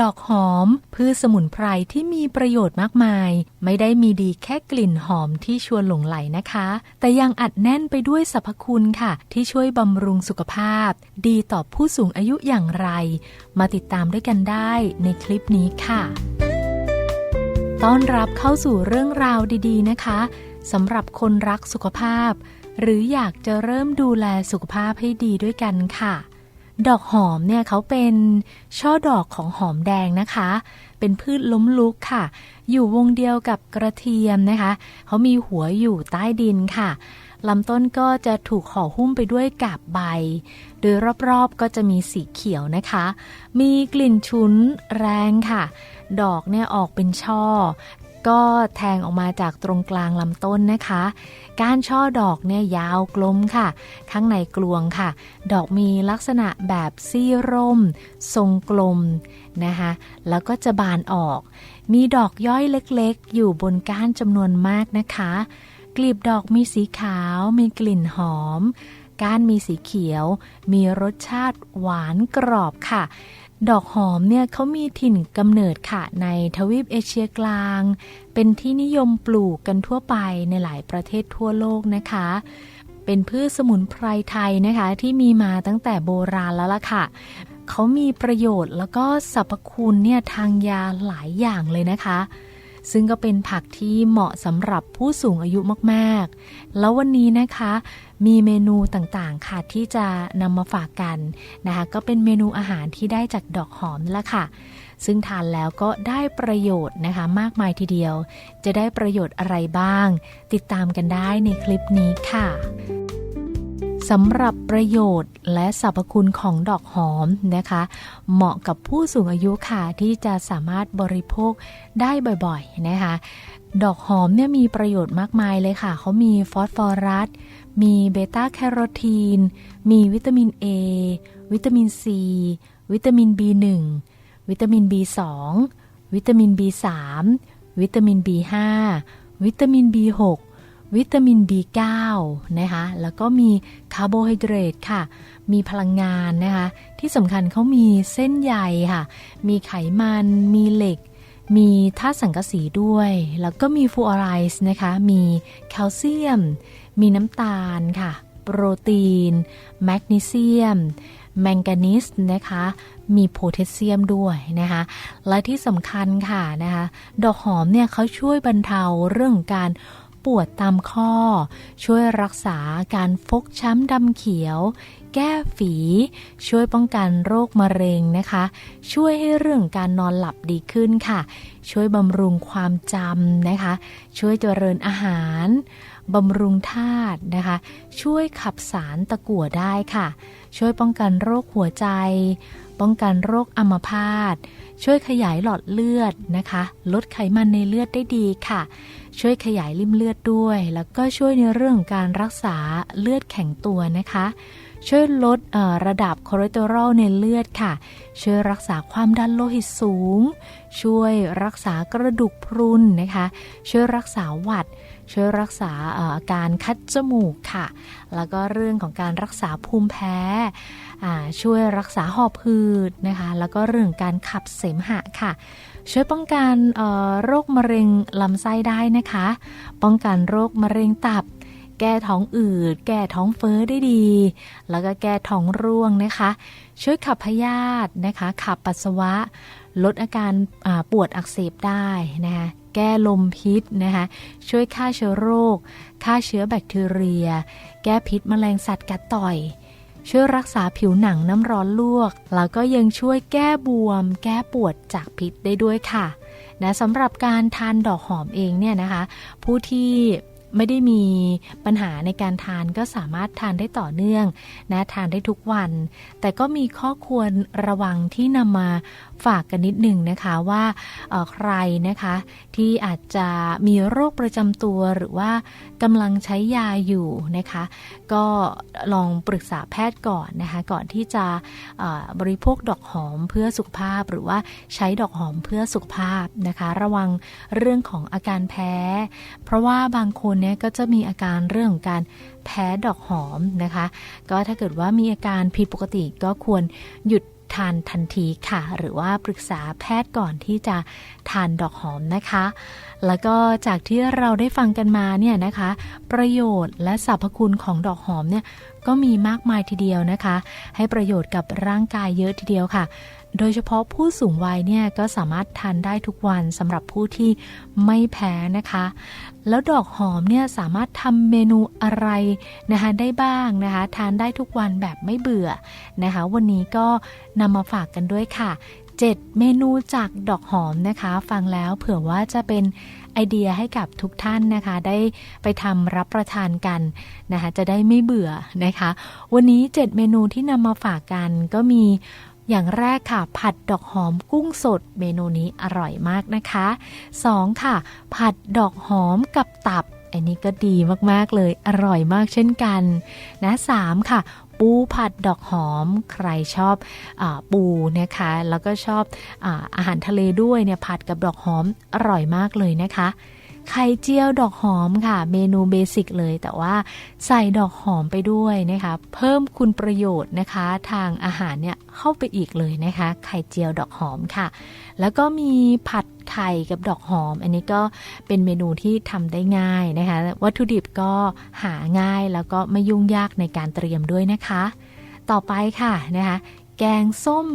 ดอกหอม พืชสมุนไพรที่มีประโยชน์มากมาย ไม่ได้มีดีแค่กลิ่นหอมที่ชวนหลงไหลนะคะ แต่ยังอัดแน่นไปด้วยสรรพคุณค่ะ ที่ช่วยบำรุงสุขภาพ ดีต่อผู้สูงอายุอย่างไร มาติดตามด้วยกันได้ในคลิปนี้ค่ะต้อนรับเข้าสู่เรื่องราวดีๆนะคะสำหรับคนรักสุขภาพ หรืออยากจะเริ่มดูแลสุขภาพให้ดีด้วยกันค่ะ ดอกหอมเนี่ยเขาเป็นช่อดอกของหอมแดงนะคะ เป็นพืชล้มลุกค่ะ อยู่วงเดียวกับกระเทียมนะคะ เขามีหัวอยู่ใต้ดินค่ะลำต้นก็จะถูกห่อหุ้มไปด้วยกาบใบ โดยรอบๆก็จะมีสีเขียวนะคะ มีกลิ่นฉุนแรงค่ะ ดอกเนี่ยออกเป็นช่อ ก็แทงออกมาจากตรงกลางลำต้นนะคะ กานช่อดอกเนี่ยยาวกลมค่ะ ข้างในกลวงค่ะ ดอกมีลักษณะแบบซี่ร่ม ทรงกลมนะคะ แล้วก็จะบานออก มีดอกย่อยเล็กๆ อยู่บนก้านจำนวนมากนะคะ กลีบดอกมีสีขาว มีกลิ่นหอม ก้านมีสีเขียว มีรสชาติหวานกรอบค่ะ ดอกหอมเนี่ยเขามีถิ่นกำเนิดค่ะในทวีปเอเชียกลาง เป็นที่นิยมปลูกกันทั่วไปในหลายประเทศทั่วโลกนะคะ เป็นพืชสมุนไพรไทยนะคะที่มีมาตั้งแต่โบราณแล้วล่ะค่ะเขามีประโยชน์แล้วก็สรรพคุณเนี่ยทางยาหลายอย่างเลยนะคะ ซึ่งก็เป็นผักที่เหมาะสำหรับผู้สูงอายุมากๆ แล้ววันนี้นะคะ มีเมนูต่างๆค่ะที่จะนำมาฝากกันนะคะ ก็เป็นเมนูอาหารที่ได้จากดอกหอมนั่แหละค่ะ ซึ่งทานแล้วก็ได้ประโยชน์นะคะ มากมายทีเดียว จะได้ประโยชน์อะไรบ้าง ติดตามกันได้ในคลิปนี้ค่ะ สำหรับประโยชน์และสรรพคุณของดอกหอมนะคะ เหมาะกับผู้สูงอายุค่ะที่จะสามารถบริโภคได้บ่อยๆนะคะ ดอกหอมเนี่ยมีประโยชน์มากมายเลยค่ะเขามีฟอสฟอรัส มีเบต้าแคโรทีน มีวิตามิน A วิตามิน C วิตามิน B1 วิตามิน B2 วิตามิน B3 วิตามิน B5 วิตามิน B6 วิตามิน B9 นะคะแล้วก็มีคาร์โบไฮเดรตค่ะ มีพลังงานนะคะที่สำคัญเขามีเส้นใยค่ะ มีไขมัน มีเหล็ก มีธาตุสังกะสีด้วย แล้วก็มีฟูออไรส์นะคะ มีแคลเซียม มีน้ำตาลค่ะ โปรตีน แมกนีเซียม แมงกานีสนะคะมีโพแทสเซียมด้วยนะคะ และที่สำคัญค่ะนะคะ ดอกหอมเนี่ยเขาช่วยบรรเทาเรื่องการ ปวดตามข้อ ช่วยรักษาการฟกช้ำดำเขียว แก้ฝี ช่วยป้องกันโรคมะเร็งนะคะ ช่วยให้เรื่องการนอนหลับดีขึ้นค่ะ ช่วยบำรุงความจำนะคะ ช่วยเจริญอาหารบำรุงธาตุนะคะ ช่วยขับสารตะกั่วได้ค่ะ ช่วยป้องกันโรคหัวใจ ป้องกันโรคอัมพาต ช่วยขยายหลอดเลือดนะคะ ลดไขมันในเลือดได้ดีค่ะ ช่วยขยายริมเลือดด้วย แล้วก็ช่วยในเรื่องการรักษาเลือดแข็งตัวนะคะ ช่วยลดระดับคอเลสเตอรอลในเลือดค่ะ ช่วยรักษาความดันโลหิตสูง ช่วยรักษากระดูกพรุนนะคะ ช่วยรักษาหวัด ช่วยรักษาอาการคัดจมูกค่ะ แล้วก็เรื่องของการรักษาภูมิแพ้ ช่วยรักษาหอบหืดนะคะ แล้วก็เรื่องการขับเสมหะค่ะช่วยป้องกันโรคมะเร็งลำไส้ได้นะคะ ป้องกันโรคมะเร็งตับ แก้ท้องอืด แก้ท้องเฟ้อได้ดี แล้วก็แก้ท้องร่วงนะคะ ช่วยขับพยาธินะคะ ขับปัสสาวะ ลดอาการปวดอักเสบได้นะคะแก้ลมพิษนะคะช่วยฆ่าเชื้อโรค ฆ่าเชื้อแบคทีเรีย แก้พิษแมลงสัตว์กัดต่อย ช่วยรักษาผิวหนังน้ำร้อนลวก แล้วก็ยังช่วยแก้บวม แก้ปวดจากพิษได้ด้วยค่ะนะสำหรับการทานดอกหอมเองเนี่ยนะคะ ผู้ที่ ไม่ได้มีปัญหาในการทานก็สามารถทานได้ต่อเนื่องนะทานได้ทุกวัน แต่ก็มีข้อควรระวังที่นำมา ฝากกันนิดหนึ่งนะคะว่าใครนะคะที่อาจจะมีโรคประจำตัวหรือว่ากำลังใช้ยาอยู่นะคะ ก็ลองปรึกษาแพทย์ก่อนนะคะ ก่อนที่จะบริโภคดอกหอมเพื่อสุขภาพ หรือว่าใช้ดอกหอมเพื่อสุขภาพนะคะ ระวังเรื่องของอาการแพ้ เพราะว่าบางคนเนี่ยก็จะมีอาการเรื่องของการแพ้ดอกหอมนะคะ ก็ถ้าเกิดว่ามีอาการผิดปกติก็ควรหยุด ทานทันทีค่ะ หรือว่าปรึกษาแพทย์ก่อนที่จะทานดอกหอมนะคะ แล้วก็จากที่เราได้ฟังกันมาเนี่ยนะคะ ประโยชน์และสรรพคุณของดอกหอมเนี่ย ก็มีมากมายทีเดียวนะคะ ให้ประโยชน์กับร่างกายเยอะทีเดียวค่ะ โดยเฉพาะผู้สูงวัยเนี่ยก็สามารถทานได้ทุกวันสำหรับผู้ที่ไม่แพ้นะคะ แล้วดอกหอมเนี่ยสามารถทำเมนูอะไรนะคะได้บ้างนะคะ ทานได้ทุกวันแบบไม่เบื่อนะคะ วันนี้ก็นำมาฝากกันด้วยค่ะ 7 เมนูจากดอกหอมนะคะ ฟังแล้วเผื่อว่าจะเป็นไอเดียให้กับทุกท่านนะคะ ได้ไปทำรับประทานกันนะคะ จะได้ไม่เบื่อนะคะ วันนี้ 7 เมนูที่นำมาฝากกันก็มีอย่างแรกค่ะ ผัดดอกหอมกุ้งสดเมนูนี้อร่อยมากนะคะ 2. ค่ะ ผัดดอกหอมกับตับอันนี้ก็ดีมาก ๆ เลยอร่อยมากเช่นกัน นะสามค่ะ ปูผัดดอกหอม ใครชอบอปูนะคะ แล้วก็ชอบอาอาหารทะเลด้วยเนี่ยผัดกับดอกหอมอร่อยมากเลยนะคะ ไข่เจียวดอกหอมค่ะ เมนูเบสิกเลย แต่ว่าใส่ดอกหอมไปด้วยนะคะ เพิ่มคุณประโยชน์นะคะ ทางอาหารเนี่ยเข้าไปอีกเลยนะคะ ไข่เจียวดอกหอมค่ะ แล้วก็มีผัดไข่กับดอกหอม อันนี้ก็เป็นเมนูที่ทำได้ง่ายนะคะ วัตถุดิบก็หาง่ายแล้วก็ไม่ยุ่งยากในการเตรียมด้วยนะคะ ต่อไปค่ะนะคะ แกงส้ม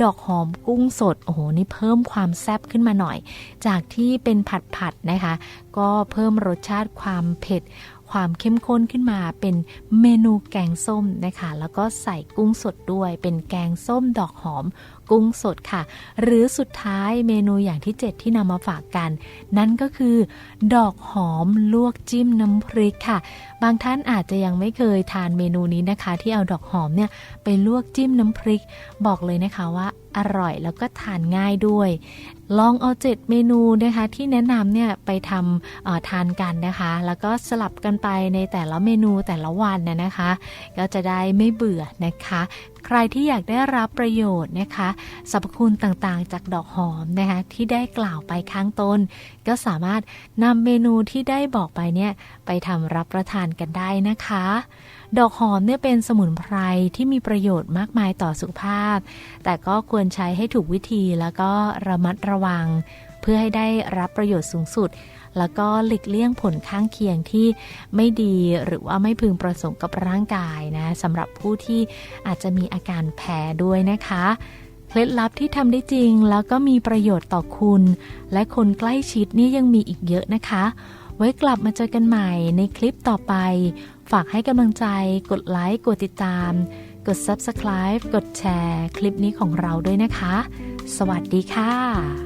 ดอกหอมกุ้งสด โอ้โห นี่เพิ่มความแซ่บขึ้นมาหน่อย จากที่เป็นผัดๆนะคะ ก็เพิ่มรสชาติความเผ็ด ความเข้มข้นขึ้นมาเป็นเมนูแกงส้มนะคะ แล้วก็ใส่กุ้งสดด้วย เป็นแกงส้มดอกหอม กุ้งสดค่ะ หรือสุดท้ายเมนูอย่างที่ 7 ที่นำมาฝากกัน นั่นก็คือ ดอกหอมลวกจิ้มน้ำพริกค่ะ บางท่านอาจจะยังไม่เคยทานเมนูนี้นะคะ ที่เอาดอกหอมเนี่ยไปลวกจิ้มน้ำพริก บอกเลยนะคะว่าอร่อยแล้วก็ทานง่ายด้วย ลองเอาเจ็ดเมนูนะคะที่แนะนำเนี่ยไปทำทานกันนะคะ แล้วก็สลับกันไปในแต่ละเมนูแต่ละวันนะนะคะ ก็จะได้ไม่เบื่อนะคะใครที่อยากได้รับประโยชน์นะคะสรรพคุณต่างๆ จากดอกหอมนะคะที่ได้กล่าวไปข้างต้น ก็สามารถนำเมนูที่ได้บอกไปเนี่ยไปทำรับประทานกันได้นะคะ ดอกหอมเนี่ยเป็นสมุนไพรที่มีประโยชน์มากมายต่อสุขภาพ แต่ก็ควรใช้ให้ถูกวิธีแล้วก็ระมัดระวัง เพื่อให้ได้รับประโยชน์สูงสุด แล้วก็หลีกเลี่ยงผลข้างเคียงที่ไม่ดีหรือว่าไม่พึงประสงค์กับร่างกายนะสำหรับผู้ที่อาจจะมีอาการแพ้ด้วยนะคะเคล็ดลับที่ทำได้จริงแล้วก็มีประโยชน์ต่อคุณ และคนใกล้ชิดนี่ยังมีอีกเยอะนะคะ ไว้กลับมาเจอกันใหม่ในคลิปต่อไป ฝากให้กำลังใจ กดไลค์ กดติดตาม กด Subscribe กดแชร์ คลิปนี้ของเราด้วยนะคะ สวัสดีค่ะ